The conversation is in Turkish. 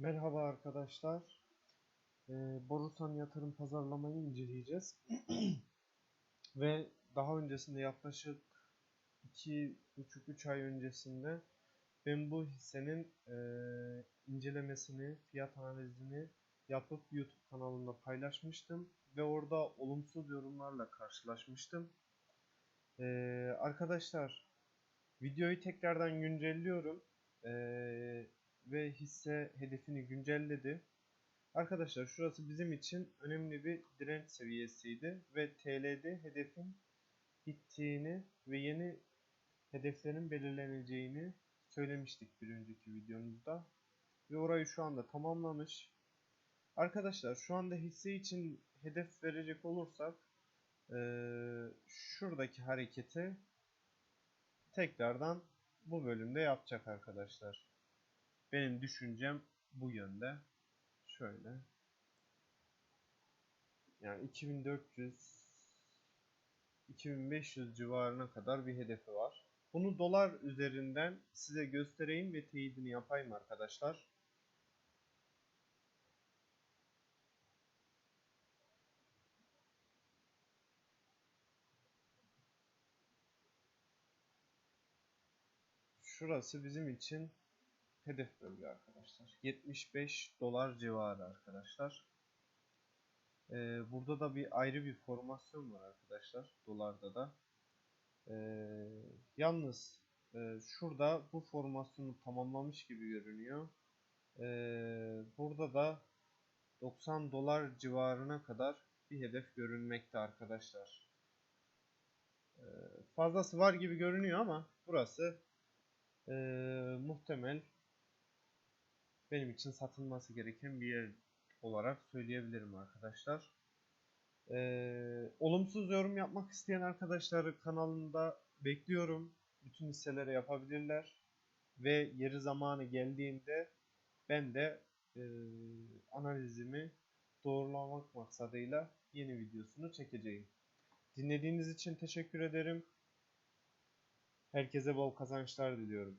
Merhaba arkadaşlar. Ee, Borusan yatırım pazarlamayı inceleyeceğiz. Ve daha öncesinde yaklaşık 2,5-3 ay öncesinde ben bu hissenin e, incelemesini, fiyat analizini yapıp YouTube kanalımda paylaşmıştım. Ve orada olumsuz yorumlarla karşılaşmıştım. Ee, arkadaşlar videoyu tekrardan güncelliyorum. Ee, ve hisse hedefini güncelledi. Arkadaşlar şurası bizim için önemli bir direnç seviyesiydi ve TL'de hedefin bittiğini ve yeni hedeflerin belirleneceğini söylemiştik bir önceki videomuzda. Ve orayı şu anda tamamlamış. Arkadaşlar şu anda hisse için hedef verecek olursak eee, şuradaki hareketi tekrardan bu bölümde yapacak arkadaşlar. Benim düşüncem bu yönde. Şöyle. Yani 2400 2500 civarına kadar bir hedefi var. Bunu dolar üzerinden size göstereyim ve teyidini yapayım arkadaşlar. Şurası bizim için hedef bölge arkadaşlar. 75 dolar civarı arkadaşlar. Ee, burada da bir ayrı bir formasyon var arkadaşlar. Dolarda da. Ee, yalnız e, şurada bu formasyonu tamamlamış gibi görünüyor. Ee, burada da 90 dolar civarına kadar bir hedef görünmekte arkadaşlar. Ee, fazlası var gibi görünüyor ama burası e, muhtemel benim için satılması gereken bir yer olarak söyleyebilirim arkadaşlar. Ee, olumsuz yorum yapmak isteyen arkadaşları kanalında bekliyorum. Bütün hisselere yapabilirler. Ve yeri zamanı geldiğinde ben de e, analizimi doğrulamak maksadıyla yeni videosunu çekeceğim. Dinlediğiniz için teşekkür ederim. Herkese bol kazançlar diliyorum.